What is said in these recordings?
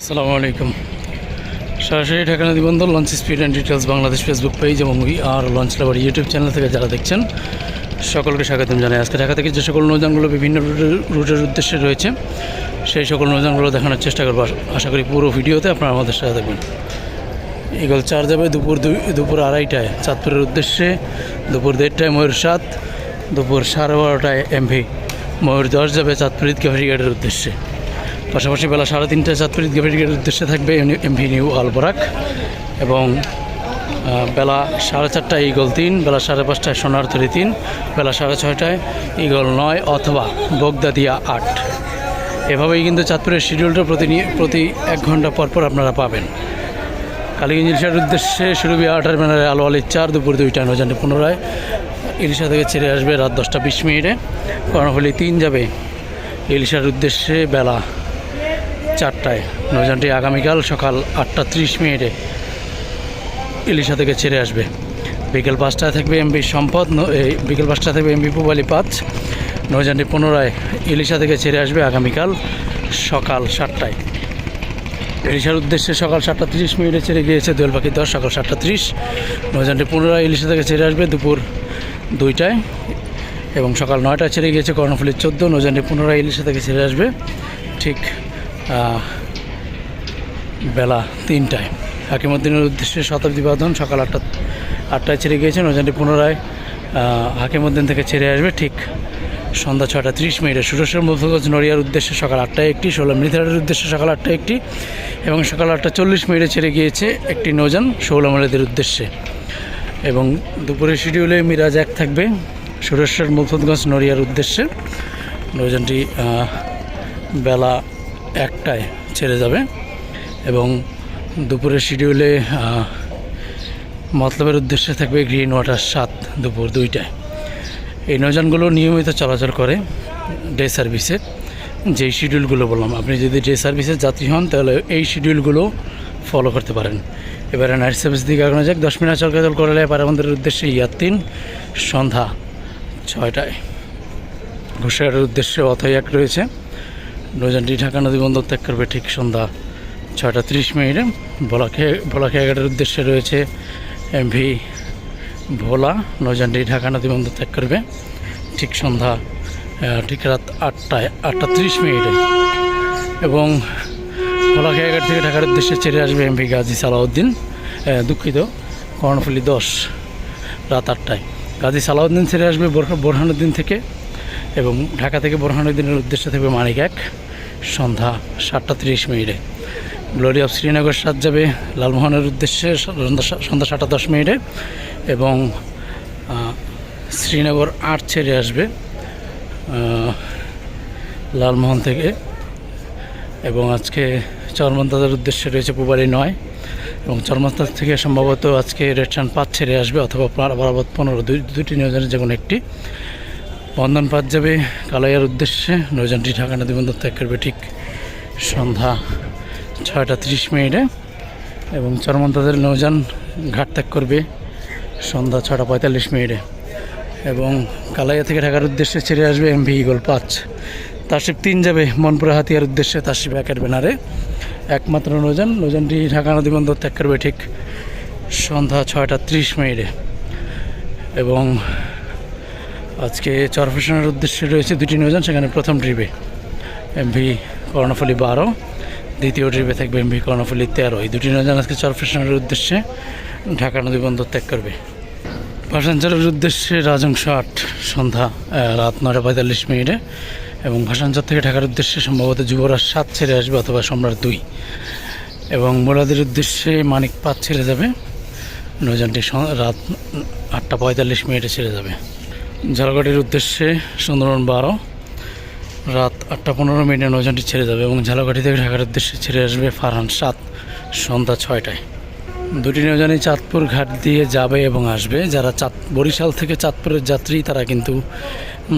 আসসালামু আলাইকুম। সরাসরি ঢাকা নদী launch speed and details Bangladesh Facebook page এবং we are launch lover YouTube channel থেকে যারা দেখছেন, সকলকে স্বাগতম জানাই। আজকে ঢাকা থেকে যে সকল নৌযানগুলো বিভিন্ন রুটের- উদ্দেশ্যে রয়েছে, সেই সকল নৌযানগুলো দেখানোর চেষ্টা করব। আশা- করি পুরো ভিডিওতে আপনারা আমাদের সাথে থাকবেন। এগুলো চার যাবে দুপুর দুই দুপুর আড়াইটায় চাঁদপুরের উদ্দেশ্যে, দুপুর দেড়টায় ময়ূর সাত, দুপুর সাড়ে বারোটায় এমভি ময়ূর দশ যাবে চাঁদপুর ঈদগাহ ফেরিঘাটের উদ্দেশ্যে। পাশাপাশি বেলা সাড়ে তিনটায় চাঁদপুর ফেরিঘাটের উদ্দেশ্যে থাকবে এমভি নিউ আলবরাক। এবং বেলা সাড়ে চারটায় ইগল তিন, বেলা সাড়ে পাঁচটায় সোনারতরি তিন, বেলা সাড়ে ছয়টায় ইগল নয় অথবা বগদাদিয়া আট। এভাবেই কিন্তু চাঁদপুরের শিডিউলটা প্রতি প্রতি এক ঘণ্টা পর পর আপনারা পাবেন। কালীগঞ্জ ইলিশার উদ্দেশ্যে শুরু সুরভি আটার ব্যানারে আলো আলির চার, দুপুর দুইটা নৌজানটি পুনরায়। ইলিশা থেকে ছেড়ে আসবে রাত দশটা বিশ মিনিটে। কর্ণফুলি তিন যাবে। ইলিশার উদ্দেশ্যে বেলা চারটায়। নৌজানটি আগামীকাল সকাল আটটা ত্রিশ মিনিটে ইলিশা থেকে ছেড়ে আসবে। বিকেল পাঁচটায় থাকবে এমবি সম্পদ বিকেল পাঁচটায় থাকবে এমবি পুবালি পাঁচ নৌজানটি পুনরায় ইলিশা থেকে ছেড়ে আসবে আগামীকাল সকাল সাতটায়। ইলিশার উদ্দেশ্যে সকাল সাতটা তিরিশ মিনিটে ছেড়ে গিয়েছে দোয়েল পাখি দশ, সকাল সাতটা তিরিশ। নৌজানটি পুনরায় ইলিশা থেকে ছেড়ে আসবে দুপুর দুইটায় এবং সকাল নয়টায় ছেড়ে গিয়েছে কর্ণফুলির চোদ্দ। নৌজানটি পুনরায় ইলিশা থেকে ছেড়ে আসবে ঠিক বেলা তিনটায়। হাকিমুদ্দিনের উদ্দেশ্যে শতাব্দী বাঁধন সকাল আটটা আটটায় ছেড়ে গিয়েছে নৌজানটি পুনরায় হাকিমুদ্দিন থেকে ছেড়ে আসবে ঠিক সন্ধ্যা ছটা ত্রিশ মিনিটে। সুরেশ্বর মুফগঞ্জ নড়িয়ার উদ্দেশ্যে সকাল আটটায় একটি ষোলো মৃধারের উদ্দেশ্যে সকাল আটটায় একটি এবং সকাল আটটা চল্লিশ মিনিটে ছেড়ে গিয়েছে একটি নৌযান ষোলামালাদের উদ্দেশ্যে। এবং দুপুরের শিডিউলে মিরাজ এক থাকবে। সুরেশ্বর মুফতগঞ্জ নড়িয়ার উদ্দেশ্যে নৌযানটি আহ, বেলা একটায় ছেড়ে যাবে এবং দুপুরের শিডিউলে মতলবের উদ্দেশ্যে থাকবে গ্রিন ওয়াটার সাত দুপুর দুইটায়। এই নৌযানগুলো নিয়মিত চলাচল করে ডে সার্ভিসে যেই শিডিউলগুলো বললাম, আপনি যদি ডে সার্ভিসের যাত্রী হন, তাহলে এই শিডিউলগুলো ফলো করতে পারেন। এবারে নাইট সার্ভিস দিকে আগানো যাক। দশ মিনিট চলাচল করলে পারাবন্দের উদ্দেশ্যে ইয়ার তিন সন্ধ্যা ছয়টায়। ঘুষাঘাটের উদ্দেশ্যে অথই এক রয়েছে। নৌযানটি ঢাকা নদী বন্দর ত্যাগ করবে ঠিক সন্ধ্যা ছয়টা তিরিশ মিনিটে। ভোলাখে ভোলাখেয়াঘাটের উদ্দেশ্যে রয়েছে এমভি ভোলা নৌযানটি ঢাকা নদী বন্দর ত্যাগ করবে ঠিক সন্ধ্যা ঠিক রাত আটটায়, আটটা তিরিশ মিনিটে। এবং ভোলাখেয়াঘাট থেকে ঢাকার উদ্দেশ্যে ছেড়ে আসবে এমভি গাজী সালাউদ্দিন দুঃখিত, কর্ণফুলি দশ, রাত আটটায়। গাজী সালাউদ্দিন ছেড়ে আসবে বোরহা- বোরহানুদ্দিন থেকে। এবং ঢাকা থেকে বোরহানুদ্দিনের উদ্দেশ্যে থাকবে মানিক এক, সন্ধ্যা সাতটা তিরিশ মিনিটে। গ্লোরি অফ শ্রীনগর সাত যাবে লালমোহনের উদ্দেশ্যে সন্ধ্যা সাতটা দশ মিনিটে এবং শ্রীনগর আট ছেড়ে আসবে লালমোহন থেকে। এবং আজকে চরমন্তাদের উদ্দেশ্যে রয়েছে পুবারি নয় এবং চরমন্তাদ থেকে সম্ভবত আজকে রেডসান পাঁচ ছেড়ে আসবে অথবা বরাবর পনেরো, দুই দুটি নৌজানের যে একটি। বন্ধন পাঁচ যাবে কালাইয়ার উদ্দেশ্যে। নৌজানটি ঢাকা নদী বন্দর ত্যাগ করবে ঠিক সন্ধ্যা ছয়টা তিরিশ মিনিটে। এবং চরমন্তাদের নৌযান ঘাট ত্যাগ করবে সন্ধ্যা ছটা পঁয়তাল্লিশ মিনিটে। এবং কালাইয়া থেকে ঢাকার উদ্দেশ্যে ছেড়ে আসবে এমভি ইগল পাঁচ। তাসিফ তিন যাবে মনপুরা হাতিয়ার উদ্দেশ্যে তাসিফ একের ব্যানারে একমাত্র নৌযান, নৌযানটি ঢাকা নদী বন্দর ত্যাগ করবে ঠিক সন্ধ্যা ছয়টা ত্রিশ মিনিটে। এবং আজকে চরফেশনের উদ্দেশ্যে রয়েছে দুটি নৌযান সেখানে প্রথম ট্রিপে এমভি কর্ণফুলি বারো, দ্বিতীয় ট্রিপে থাকবে এমভি কর্ণফুলি তেরো। এই দুটি নৌযান আজকে চরফেশনের উদ্দেশ্যে ঢাকা নদী বন্দর ত্যাগ করবে। ভাষাঞ্চলের উদ্দেশ্যে রাজংশ আট সন্ধ্যা রাত নটা পঁয়তাল্লিশ মিনিটে এবং ভাষাঞ্চল থেকে ঢাকার উদ্দেশ্যে সম্ভবত যুবরাজ সাত ছেড়ে আসবে অথবা সম্রাট দুই। এবং মোরাদের উদ্দেশ্যে মানিক পাঁচ ছেড়ে যাবে। নৌযানটি স- রাত আটটা পঁয়তাল্লিশ মিনিটে ছেড়ে যাবে। ঝালকাঠির উদ্দেশ্যে সুন্দরবন বারো। রাত আটটা পনেরো মিনিটে নৌযানটি ছেড়ে যাবে এবং ঝালকাঠি থেকে ঢাকার উদ্দেশ্যে ছেড়ে আসবে ফারহান সাত সন্ধ্যা ছয়টায়। দুটি নৌযানই চাঁদপুর ঘাট দিয়ে যাবে এবং আসবে। যারা চাঁদ, বরিশাল থেকে চাঁদপুরের যাত্রী, তারা কিন্তু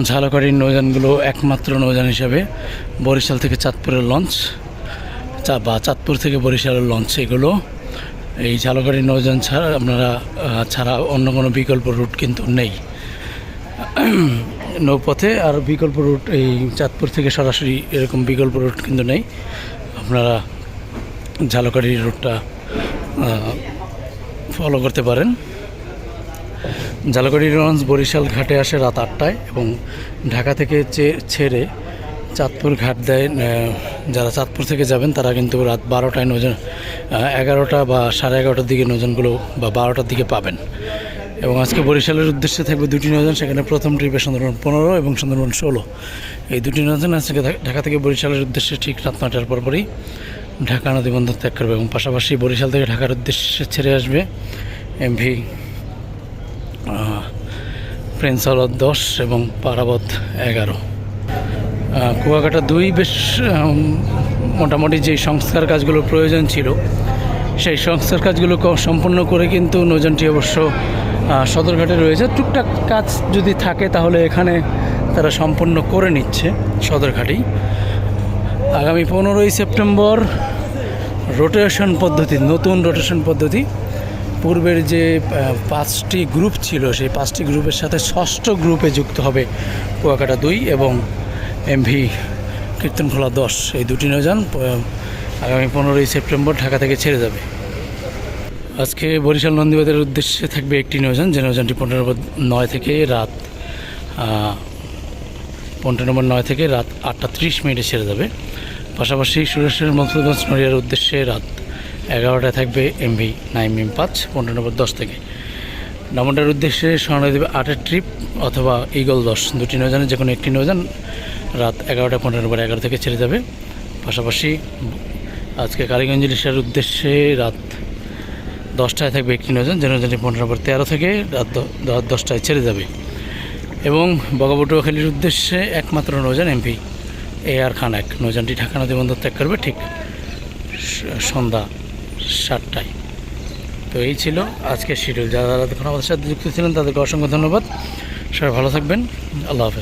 ঝালকাঠির নৌযানগুলো একমাত্র নৌযান হিসাবে বরিশাল থেকে চাঁদপুরের লঞ্চ, চা, বা চাঁদপুর থেকে বরিশালের লঞ্চ, এগুলো এই ঝালকাঠির নৌযান ছাড়া আপনারা ছাড়া অন্য কোনো বিকল্প রুট কিন্তু নেই। নৌপথে আর বিকল্প রুট এই চাঁদপুর থেকে সরাসরি এরকম বিকল্প রুট কিন্তু নেই। আপনারা ঝালকাঠি রুটটা ফলো করতে পারেন। ঝালকাঠি লঞ্চ বরিশাল ঘাটে আসে রাত আটটায় এবং ঢাকা থেকে ছেড়ে চাঁদপুর ঘাট দেয় যারা চাঁদপুর থেকে যাবেন তারা কিন্তু রাত বারোটায় নজন এগারোটা বা সাড়ে এগারোটার দিকে নজনগুলো বা বারোটার দিকে পাবেন। এবং আজকে বরিশালের উদ্দেশ্যে থাকবে দুটি নজন সেখানে প্রথম ট্রিপে সুন্দরবন পনেরো এবং সুন্দরবন ষোলো। এই দুটি নজন আজকে ঢাকা থেকে বরিশালের উদ্দেশ্যে ঠিক রাত নটার পরপরই ঢাকা নদী বন্দর ত্যাগ করবে এবং পাশাপাশি বরিশাল থেকে ঢাকার উদ্দেশ্যে ছেড়ে আসবে এমভি প্রিন্স আলত দশ এবং পারাবত এগারো। কুয়াকাটা দুই বেশ মোটামুটি যে সংস্কার কাজগুলো প্রয়োজন ছিল, সেই সংস্কার কাজগুলো সম্পূর্ণ করে কিন্তু নৌযানটি অবশ্য সদরঘাটে রয়েছে। টুকটাক কাজ যদি থাকে তাহলে এখানে তারা সম্পূর্ণ করে নিচ্ছে সদরঘাটেই। আগামী পনেরোই সেপ্টেম্বর রোটেশন পদ্ধতি, নতুন রোটেশন পদ্ধতি। পূর্বের যে পাঁচটি গ্রুপ ছিল, সেই পাঁচটি গ্রুপের সাথে ষষ্ঠ গ্রুপে যুক্ত হবে কুয়াকাটা দুই এবং এমভি কীর্তনখোলা দশ। এই দুটি নৌযান আগামী পনেরোই সেপ্টেম্বর ঢাকা থেকে ছেড়ে যাবে। আজকে বরিশাল নন্দীবাদের উদ্দেশ্যে থাকবে একটি নৌযান যে নৌযানটি পনেরো নম্বর নয় থেকে রাত পনেরো নম্বর নয় থেকে রাত আটটা ত্রিশ মিনিটে ছেড়ে যাবে। পাশাপাশি সুরেশের মফুলগঞ্জ নড়িয়ার উদ্দেশ্যে রাত এগারোটায় থাকবে এমভি নাইম এম পাঁচ, পনেরো নম্বর দশ থেকে। ডামন্ডার উদ্দেশ্যে স্বর্ণ দেবে আটের ট্রিপ অথবা ইগল দশ, দুটি নৌজানে যে কোনো একটি নৌজান রাত এগারোটা পনেরো নম্বর এগারো থেকে ছেড়ে যাবে। পাশাপাশি আজকে কালীগঞ্জ ইলিশার উদ্দেশ্যে রাত দশটায় থাকবে একটি নৌজান নৌজানটি পনেরো নম্বর তেরো থেকে রাত দ- দশটায় ছেড়ে যাবে। এবং বগাবটুয়াখালীর উদ্দেশ্যে একমাত্র নৌজান এমপি, এ আর খান এক। নৌজানটি ঢাকা নদী বন্দর ত্যাগ করবে ঠিক সন্ধ্যা সাতটায়। তো এই ছিল আজকের শিডিউল। যারা যারা আমাদের সাথে যুক্ত ছিলেন, তাদেরকে অসংখ্য ধন্যবাদ। সবাই ভালো থাকবেন। আল্লাহ হাফেজ।